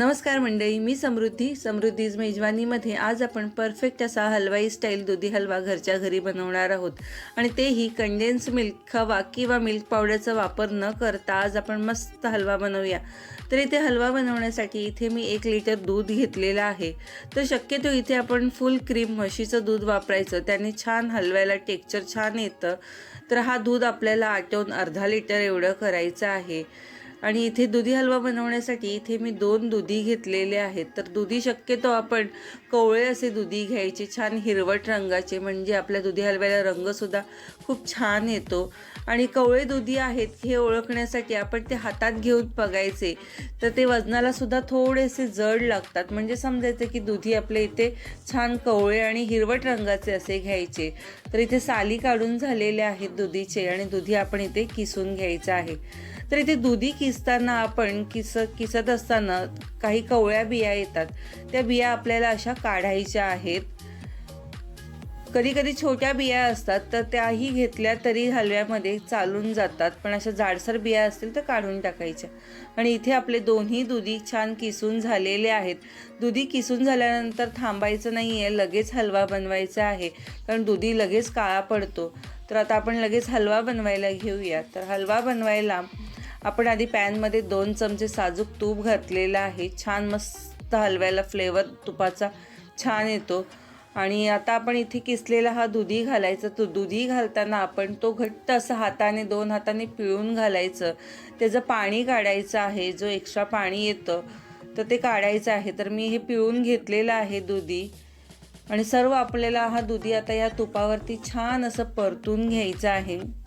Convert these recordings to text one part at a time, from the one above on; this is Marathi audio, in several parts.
नमस्कार मंडळी मी समृद्धी. समृद्धीज मेजवानीमध्ये. आज आपण परफेक्ट असा हलवाई स्टाईल दुधी हलवा घरच्या घरी बनवणार आहोत. आणि तेही कंडेन्स मिल्क खवा किंवा मिल्क पावडरचा वापर न करता आज आपण मस्त हलवा बनवूया. तर इथे हलवा बनवण्यासाठी इथे मी एक लिटर दूध घेतलेलं आहे. तर शक्यतो इथे आपण फुल क्रीम म्हशीचं दूध वापरायचं. त्याने छान हलव्याला टेक्चर छान येतं. तर हा दूध आपल्याला आटवून अर्धा लिटर एवढं करायचं आहे. आणि इथे दुधी हलवा बनवण्यासाठी इथे मी दोन दुधी घेतलेले आहेत. तर दुधी शक्यतो आपण कवळे असे दुधी घ्यायचे छान हिरवट रंगाचे म्हणजे आपल्या दुधी हलव्याला रंगसुद्धा खूप छान येतो. आणि कवळे दुधी आहेत हे ओळखण्यासाठी आपण ते हातात घेऊन बघायचे. तर ते वजनाला सुद्धा थोडेसे जड लागतात. म्हणजे समजायचं की दुधी आपल्या इथे छान कवळे आणि हिरवट रंगाचे असे घ्यायचे. तर इथे साली काढून झालेले आहेत दुधीचे आणि दुधी आपण इथे किसून घ्यायचं आहे. तर इथे दुधी किस किसताना आपण किस किसत असताना काही कवळ्या बिया येतात. त्या बिया आपल्याला अशा काढायच्या आहेत. कधी कधी छोट्या बिया असतात तर त्याही घेतल्या तरी हलव्यामध्ये चालून जातात. पण अशा जाडसर बिया असतील तर काढून टाकायच्या. आणि इथे आपले दोन्ही दुधी छान किसून झालेले आहेत. दुधी किसून झाल्यानंतर थांबायचं नाही आहे लगेच हलवा बनवायचा आहे. कारण दुधी लगेच काळा पडतो. तर आता आपण लगेच हलवा बनवायला घेऊया. तर हलवा बनवायला आपण आधी पॅनमध्ये दोन चमचे साजूक तूप घातलेलं आहे. छान मस्त हलव्याला फ्लेवर तुपाचा छान येतो. आणि आता आपण इथे किसलेला हा दुधी घालायचा. तो दुधी घालताना आपण तो घट्ट असं हाताने दोन हाताने पिळून घालायचं. त्याचं पाणी काढायचं आहे. जो एक्स्ट्रा पाणी येतं तर ते काढायचं आहे. तर मी हे पिळून घेतलेलं आहे दुधी. आणि सर्व आपल्याला हा दुधी आता या तुपावरती छान असं परतून घ्यायचं आहे.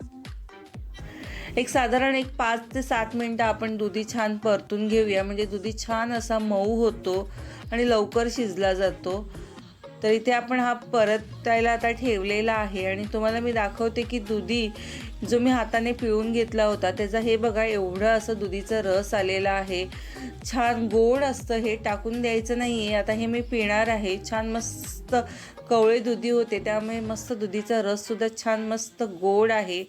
एक साधारण एक पाच ते सात मिनटं आपण दुधी छान परतून घेऊया. म्हणजे दुधी छान असा मऊ होतो आणि लवकर शिजला जातो. तर इथे आपण हा परतायला आता ठेवलेला आहे आणि तुम्हाला मी दाखवते की दुधी जो मी हाताने पिळून घेतला होता त्याचा हे बघा एवढं असं दुधीचं रस आलेला आहे. छान गोड असतं हे टाकून द्यायचं नाही आहे आता हे मी पिणार आहे. छान मस्त कवळे दुधी होते त्यामुळे मस्त दुधीचा रससुद्धा छान मस्त गोड आहे.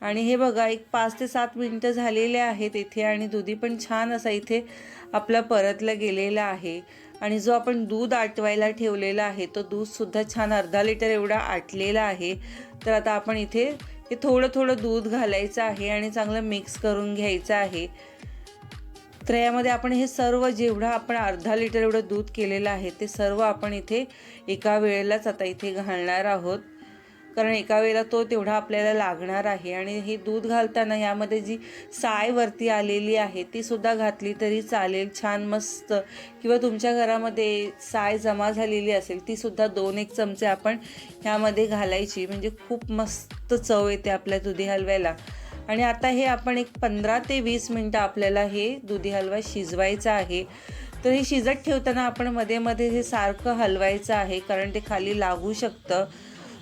आणि हे बघा एक पाच ते सात मिनटं झालेले आहेत इथे आणि दुधी पण छान असा इथे आपला परतला गेलेला आहे. आणि जो आपण दूध आटवायला ठेवलेला आहे तो दूधसुद्धा छान अर्धा लिटर एवढा आटलेला आहे. तर आता आपण इथे हे थोडं थोडं दूध घालायचं आहे आणि चांगलं मिक्स करून घ्यायचं आहे. तर यामध्ये आपण हे सर्व जेवढं आपण अर्धा लिटर एवढं दूध केलेलं आहे ते सर्व आपण इथे एका वेळेलाच आता इथे घालणार आहोत. कारण एका वेळेला तो तेवढा आपल्याला लागणार आहे. आणि हे दूध घालताना यामध्ये जी साय वरती आलेली आहे ती सुद्धा घातली तरी चालेल. छान मस्त. किंवा तुमच्या घरामध्ये साय जमा झालेली असेल ती सुद्धा दोन एक चमचे आपण ह्यामध्ये घालायची. म्हणजे खूप मस्त चव येते आपल्या दुधी हलव्याला. आणि आता हे आपण एक पंधरा ते वीस मिनटं आपल्याला हे दुधी हलवा शिजवायचा आहे. तर हे शिजत ठेवताना आपण मध्ये मध्ये हे सारखं हलवायचं आहे कारण ते खाली लागू शकतं.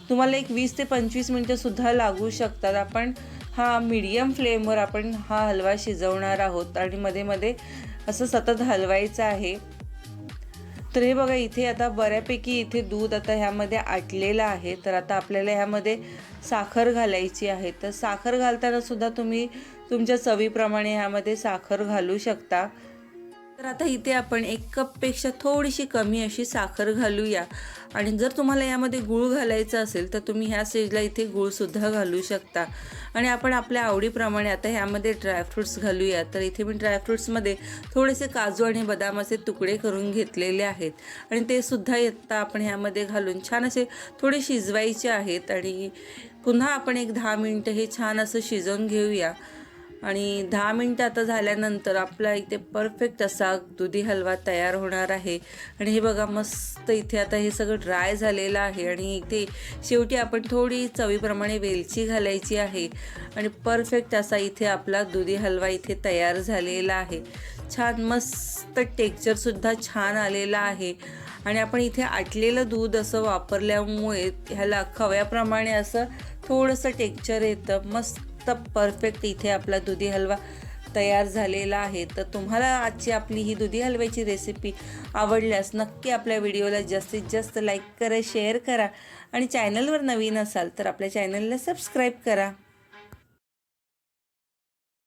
तुम्हाला एक वीस ते पंचवीस मिनटंसुद्धा लागू शकतात. आपण हा मीडियम फ्लेमवर आपण हा हलवा शिजवणार आहोत आणि मध्ये मध्ये असं सतत हलवायचं आहे. तर हे बघा इथे आता बऱ्यापैकी इथे दूध आता ह्यामध्ये आटलेलं आहे. तर आता आपल्याला ह्यामध्ये साखर घालायची आहे. तर साखर घालताना सुद्धा तुम्ही तुमच्या चवीप्रमाणे ह्यामध्ये साखर घालू शकता. तर आता इथे आपण एक कपपेक्षा थोडीशी कमी अशी साखर घालूया. आणि जर तुम्हाला यामध्ये गूळ घालायचं असेल तर तुम्ही ह्या स्टेजला इथे गूळसुद्धा घालू शकता. आणि आपण आपल्या आवडीप्रमाणे आता ह्यामध्ये ड्रायफ्रूट्स घालूया. तर इथे मी ड्रायफ्रूट्समध्ये थोडेसे काजू आणि बदामाचे तुकडे करून घेतलेले आहेत. आणि ते सुद्धा येता आपण ह्यामध्ये घालून छान असे थोडे शिजवायचे आहेत. आणि पुन्हा आपण एक दहा मिनटं हे छान असं शिजवून घेऊया. आणि दहा मिनटं आता झाल्यानंतर आपला इथे परफेक्ट असा दुधी हलवा तयार होणार आहे. आणि हे बघा मस्त इथे आता हे सगळं ड्राय झालेलं आहे. आणि इथे शेवटी आपण थोडी चवीप्रमाणे वेलची घालायची आहे. आणि परफेक्ट असा इथे आपला दुधी हलवा इथे तयार झालेला आहे. छान मस्त टेक्चरसुद्धा छान आलेला आहे. आणि आपण इथे आटलेलं दूध असं वापरल्यामुळे ह्याला खव्याप्रमाणे असं थोडंसं टेक्चर येतं. मस्त मस्त परफेक्ट इथे आपला दुधी हलवा तयार झालेला आहे. तर तुम्हाला आजची आपली ही दुधी हलव्याची रेसिपी आवडल्यास नक्की आपल्या व्हिडिओला जास्तीत जास्त लाईक करा शेअर करा आणि चॅनलवर नवीन असाल तर आपल्या चॅनलला सबस्क्राईब करा.